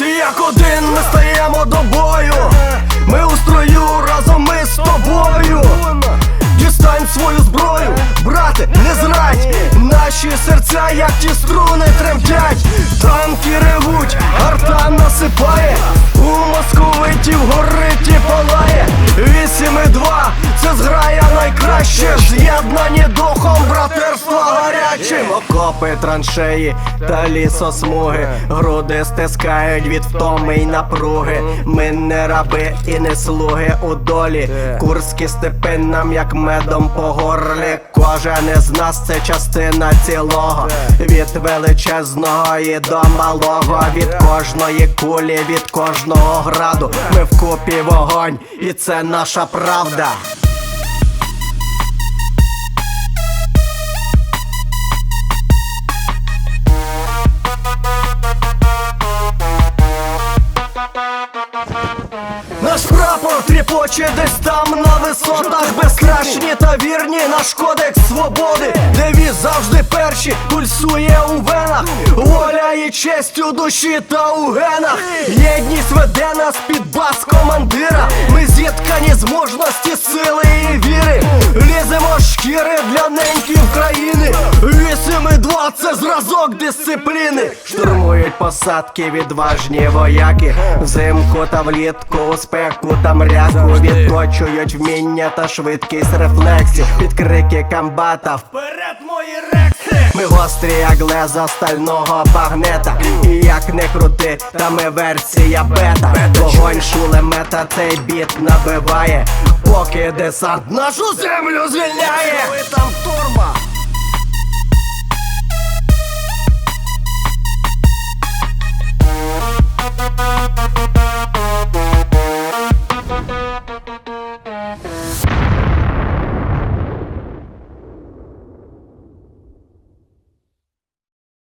Як один ми стаємо до бою, ми у строю разом ми з тобою. Дістань свою зброю, брате, не зрадь Наші серця, як ті струни тремтять, танки ревуть, арта насипає, у московитів горить і палає. Вісім і два, це зграя найкраще, з'єднані гарячим. Окопи, траншеї та лісосмуги, груди стискають від втоми й напруги. Ми не раби і не слуги у долі. Курські степи нам як медом по горлі. Кожен із нас це частина цілого. Від величезного і до малого. Від кожної кулі, від кожного граду. Ми вкупі вогонь, і це наша правда. Прапор тріпоче десь там на висотах. Безстрашні та вірні, наш кодекс свободи. Девіз завжди перші, пульсує у венах. Воля і честь у душі та у генах. Єдність веде нас під бас командира. Ми зіткані з мужності, сили і віри. Ліземо шкіри для неньків країни Вісім і два це зразок дисципліни. Штурмують посадки відважні вояки. Взимку та влітку у спеку та мряку. Відточують вміння та швидкість рефлексів. Під крики комбата. Вперед мої рекси! Ми гострі, як леза стального багнета. І як не крути, та ми версія бета. Вогонь шулемета цей біт набиває. Поки десант нашу землю звільняє. Ви там турбо